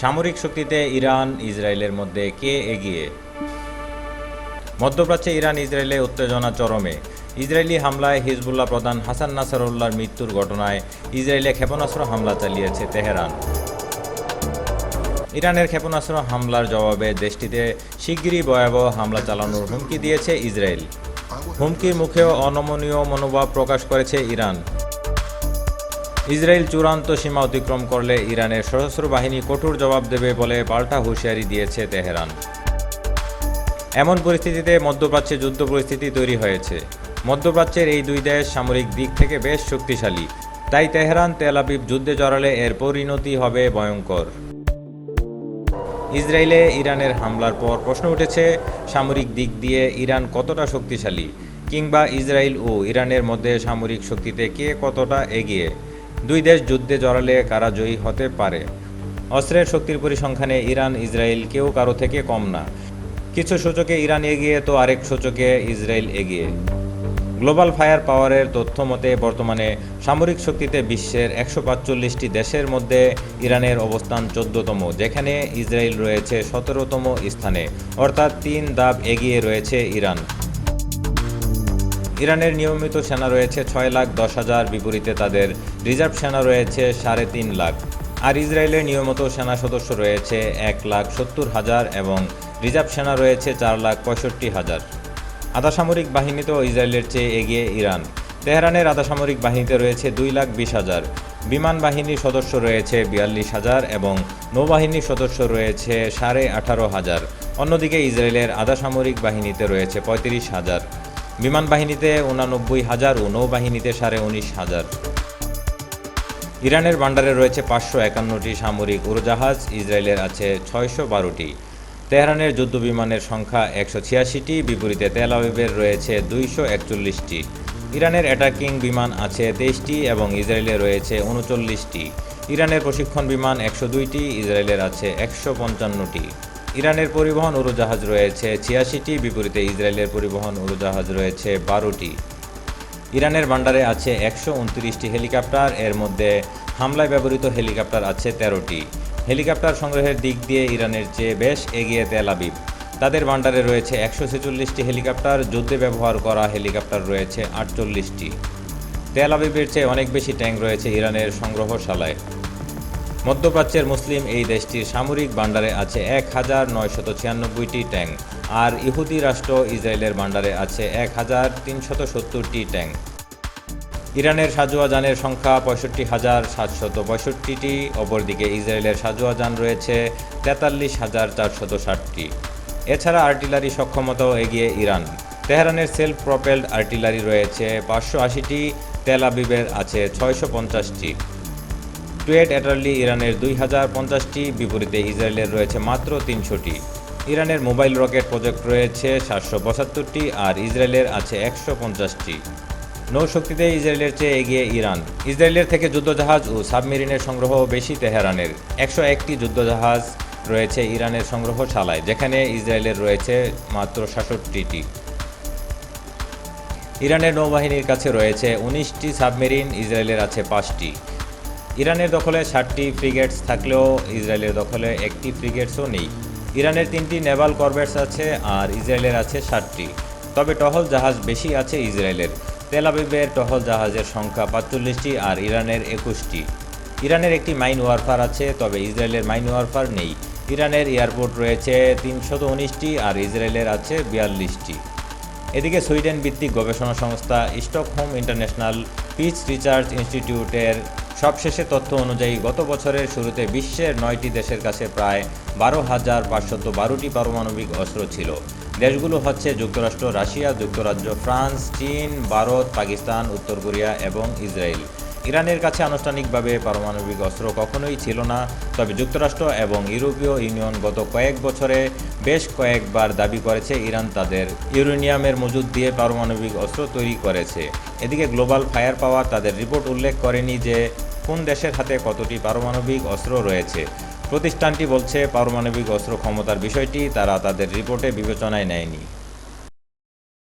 সামরিক শক্তিতে ইরান, ইসরায়েলের মধ্যে কে এগিয়ে? মধ্যপ্রাচ্যে ইরান, ইসরায়েলে উত্তেজনা চরমে। ইসরায়েলি হামলায় হিজবুল্লাহ প্রধান হাসান নাসারুল্লাহর মৃত্যুর ঘটনায় ইসরায়েলে ক্ষেপণাস্ত্র হামলা চালিয়েছে তেহরান। ইরানের ক্ষেপণাস্ত্র হামলার জবাবে দেশটিতে শিগগিরই ভয়াবহ হামলা চালানোর হুমকি দিয়েছে ইসরায়েল। হুমকির মুখেও অনমনীয় মনোভাব প্রকাশ করেছে ইরান। ইসরায়েল চূড়ান্ত সীমা অতিক্রম করলে ইরানের সশস্ত্র বাহিনী কঠোর জবাব দেবে বলে পাল্টা হুঁশিয়ারি দিয়েছে তেহরান। এমন পরিস্থিতিতে মধ্যপ্রাচ্যে যুদ্ধ পরিস্থিতি তৈরি হয়েছে। মধ্যপ্রাচ্যের এই দুই দেশ সামরিক দিক থেকে বেশ শক্তিশালী। তাই তেহরান তেল আবিব যুদ্ধে জড়ালে এর পরিণতি হবে ভয়ঙ্কর। ইসরায়েলে ইরানের হামলার পর প্রশ্ন উঠেছে, সামরিক দিক দিয়ে ইরান কতটা শক্তিশালী? কিংবা ইসরায়েল ও ইরানের মধ্যে সামরিক শক্তিতে কে কতটা এগিয়ে? দুই দেশ যুদ্ধে জড়ালে কারা জয়ী হতে পারে। অস্ত্রের শক্তির পরিসংখ্যানে ইরান, ইসরায়েল কেউ কারও থেকে কম না। কিছু সূচকে ইরান এগিয়ে, তো আরেক সূচকে ইসরায়েল এগিয়ে। গ্লোবাল ফায়ার পাওয়ারের তথ্য মতে, বর্তমানে সামরিক শক্তিতে বিশ্বের একশো পাঁচচল্লিশটি দেশের মধ্যে ইরানের অবস্থান চোদ্দতম, যেখানে ইসরায়েল রয়েছে সতেরোতম স্থানে। অর্থাৎ তিন ধাপ এগিয়ে রয়েছে ইরান। ইরানের নিয়মিত সেনা রয়েছে ছয় লাখ দশ হাজার, বিপরীতে তাদের রিজার্ভ সেনা রয়েছে সাড়ে তিন লাখ। আর ইসরায়েলের নিয়মিত সেনা সদস্য রয়েছে এক লাখ সত্তর হাজার এবং রিজার্ভ সেনা রয়েছে চার লাখ পঁয়ষট্টি হাজার। আধাসামরিক বাহিনীতেও ইসরায়েলের চেয়ে এগিয়ে ইরান। তেহরানের আধাসামরিক বাহিনীতে রয়েছে দুই লাখ বিশ হাজার। বিমান বাহিনীর সদস্য রয়েছে বিয়াল্লিশ হাজার এবং নৌবাহিনীর সদস্য রয়েছে সাড়ে আঠারো হাজার। অন্যদিকে ইসরায়েলের আধাসামরিক বাহিনীতে রয়েছে পঁয়ত্রিশ হাজার। বিমান বাহিনীতে উনানব্বই হাজার ও নৌবাহিনীতে সাড়ে উনিশ হাজার। ইরানের ভান্ডারে রয়েছে পাঁচশো একান্নটি সামরিক উড়োজাহাজ, ইসরায়েলের আছে ছয়শো বারোটি। তেহরানের যুদ্ধবিমানের সংখ্যা একশো ছিয়াশিটি, বিপরীতে তেল আবিবের রয়েছে দুইশো একচল্লিশটি। ইরানের অ্যাটাকিং বিমান আছে তেইশটি এবং ইসরায়েলে রয়েছে উনচল্লিশটি। ইরানের প্রশিক্ষণ বিমান একশো দুইটি, ইসরায়েলের আছে একশো পঞ্চান্নটি। ইরানের পরিবহন উড়োজাহাজ রয়েছে ছিয়াশিটি, বিপরীতে ইসরায়েলের পরিবহন উড়োজাহাজ রয়েছে বারোটি। ইরানের ভান্ডারে আছে একশো উনত্রিশটি হেলিকপ্টার, এর মধ্যে হামলায় ব্যবহৃত হেলিকপ্টার আছে তেরোটি। হেলিকপ্টার সংগ্রহের দিক দিয়ে ইরানের চেয়ে বেশ এগিয়ে তেল আবিব। তাদের ভান্ডারে রয়েছে একশো ছেচল্লিশটি হেলিকপ্টার, যুদ্ধে ব্যবহার করা হেলিকপ্টার রয়েছে আটচল্লিশটি। তেল আবিবের চেয়ে অনেক বেশি ট্যাঙ্ক রয়েছে ইরানের সংগ্রহশালায়। মধ্যপ্রাচ্যের মুসলিম এই দেশটির সামরিক ভান্ডারে আছে এক হাজার নয়শত ছিয়ানব্বইটি ট্যাঙ্ক, আর ইহুদি রাষ্ট্র ইসরায়েলের ভান্ডারে আছে এক হাজার তিনশত সত্তরটি ট্যাঙ্ক। ইরানের সাজোয়া যানের সংখ্যা পঁয়ষট্টি হাজার সাতশত পঁয়ষট্টিটি, অপরদিকে ইসরায়েলের সাজোয়া যান রয়েছে তেতাল্লিশ হাজার চারশত ষাটটি। এছাড়া আর্টিলারি সক্ষমতাও এগিয়ে ইরান। তেহরানের সেলফ প্রপেলড আর্টিলারি রয়েছে পাঁচশো আশিটি, তেল আবিবের আছে ছয়শো পঞ্চাশটি। টুয়েট অ্যাটার্লি ইরানের দুই হাজার পঞ্চাশটি বিপরীতে ইসরায়েলের রয়েছে মাত্র তিনশোটি। ইরানের মোবাইল রকেট প্রজেক্ট রয়েছে সাতশো পঁচাত্তরটি আর ইসরায়েলের আছে একশো পঞ্চাশটি। নৌশক্তিতে ইসরায়েলের চেয়ে এগিয়ে ইরান। ইসরায়েলের থেকে যুদ্ধজাহাজ ও সাবমেরিনের সংগ্রহ বেশি তেহরানের। একশো একটি যুদ্ধজাহাজ রয়েছে ইরানের সংগ্রহশালায়, যেখানে ইসরায়েলের রয়েছে মাত্র সাতষট্টিটি। ইরানের নৌবাহিনীর কাছে রয়েছে উনিশটি সাবমেরিন, ইসরায়েলের আছে পাঁচটি। ইরানের দখলে ষাটটি ফ্রিগেটস থাকলেও ইসরায়েলের দখলে একটি ফ্রিগেটসও নেই। ইরানের তিনটি নেভাল করভেটস আছে আর ইসরায়েলের আছে ষাটটি তবে টহল জাহাজ বেশি আছে ইসরায়েলের। তেল আবিবের টহল জাহাজের সংখ্যা পাঁচচল্লিশটি আর ইরানের একুশটি। ইরানের একটি মাইন ওয়ারফার আছে, তবে ইসরায়েলের মাইন ওয়ারফার নেই। ইরানের এয়ারপোর্ট রয়েছে তিনশত উনিশটি আর ইসরায়েলের আছে বিয়াল্লিশটি। এদিকে সুইডেন ভিত্তিক গবেষণা সংস্থা স্টকহোম ইন্টারন্যাশনাল পিচ রিসার্চ ইনস্টিটিউটের সবশেষে তথ্য অনুযায়ী, গত বছরের শুরুতে বিশ্বের নয়টি দেশের কাছে প্রায় বারো হাজার পাঁচশত বারোটি পারমাণবিক অস্ত্র ছিল। দেশগুলো হচ্ছে যুক্তরাষ্ট্র, রাশিয়া, যুক্তরাজ্য, ফ্রান্স, চীন, ভারত, পাকিস্তান, উত্তর কোরিয়া এবং ইসরায়েল। ইরানের কাছে আনুষ্ঠানিকভাবে পারমাণবিক অস্ত্র কখনোই ছিল না। তবে যুক্তরাষ্ট্র এবং ইউরোপীয় ইউনিয়ন গত কয়েক বছরে বেশ কয়েকবার দাবি করেছে ইরান তাদের ইউরেনিয়ামের মজুদ দিয়ে পারমাণবিক অস্ত্র তৈরি করেছে। এদিকে গ্লোবাল ফায়ার পাওয়ার তাদের রিপোর্ট উল্লেখ করেনি যে কোন দেশের হাতে কতটি পারমাণবিক অস্ত্র রয়েছে। প্রতিষ্ঠানটি বলছে, পারমাণবিক অস্ত্র ক্ষমতার বিষয়টি তারা তাদের রিপোর্টে বিবেচনায় নেয়নি।